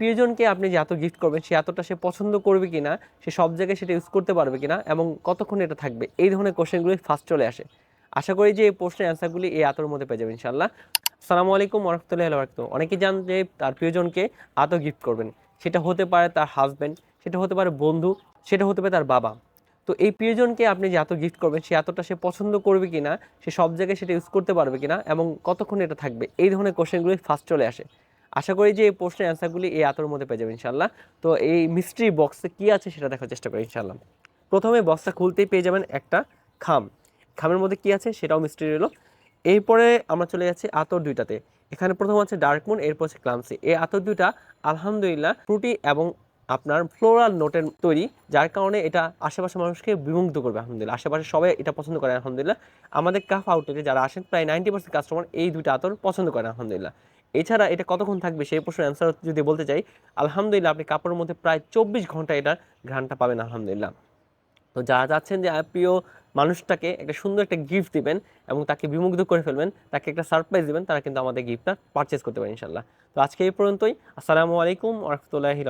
প্রিয়জনকে আপনি যে এত গিফট করবেন, সে এতটা সে পছন্দ করবে কি না সে সব জায়গায় সেটা ইউজ করতে পারবে কি না এবং কতক্ষণ এটা থাকবে, এই ধরনের কোশ্চেনগুলি ফার্স্ট চলে আসে। আশা করি যে এই প্রশ্নের অ্যান্সারগুলি এই আতর মধ্যে পেয়ে যাবেন ইনশাল্লাহ সালামু আলাইকুম রহমতুল্লাহ বরকাত অনেকে জান যে তার প্রিয়জনকে আতো গিফট করবেন। সেটা হতে পারে তার হাজব্যান্ড সেটা হতে পারে বন্ধু, সেটা হতে পারে তার বাবা। তো এই প্রিয়জনকে আপনি যে এত গিফট করবেন, সে এতটা সে পছন্দ করবে কি না সে সব জায়গায় সেটা ইউজ করতে পারবে কিনা এবং কতক্ষণ এটা থাকবে, এই ধরনের কোশ্চেনগুলি ফার্স্ট চলে আসে। আশা করি যে এই প্রশ্নের অ্যান্সারগুলি এই আতর মধ্যে পেয়ে যাবে ইনশাল্লাহ তো এই মিস্ট্রি বক্সে কি আছে সেটা দেখার চেষ্টা করি ইনশাল্লাহ প্রথমে বক্সটা খুলতেই পেয়ে যাবেন একটা খাম। খামের মধ্যে কি আছে সেটাও মিস্ট্রি রইল। এরপরে আমরা চলে যাচ্ছি আতর দুইটাতে। এখানে প্রথম আছে ডার্ক মুন এরপর হচ্ছে ক্লামসি এই আতর দুইটা আলহামদুলিল্লাহ ফ্রুটি এবং আপনার ফ্লোরাল নোটের তৈরি, যার কারণে এটা আশেপাশের মানুষকে বিমুগ্ধ করবে, আলহামদুলিল্লাহ। আশেপাশে সবাই এটা পছন্দ করে, আলহামদুলিল্লাহ। আমাদের কাফ আউটলেটে যারা আসেন, প্রায় নাইনটি পার্সেন্ট কাস্টমার এই দুইটা আতর পছন্দ করে, আলহামদুলিল্লাহ। এছাড়া এটা কতক্ষণ থাকবে সেই প্রশ্নের অ্যান্সার যদি বলতে চাই, আলহামদুলিল্লাহ আপনি কাপড়ের মধ্যে প্রায় চব্বিশ ঘণ্টা এটার ঘ্রাণটা পাবেন, আলহামদুলিল্লাহ। তো যারা চাচ্ছেন যে প্রিয় মানুষটাকে একটা সুন্দর একটা গিফট দিবেন এবং তাকে বিমুগ্ধ করে ফেলবেন, তাকে একটা সারপ্রাইজ দিবেন, তারা কিন্তু আমাদের গিফটটা পারচেস করতে পারেন ইনশাল্লাহ তো আজকে এই পর্যন্তই। আসসালামু আলাইকুম রহমতুল্লাহি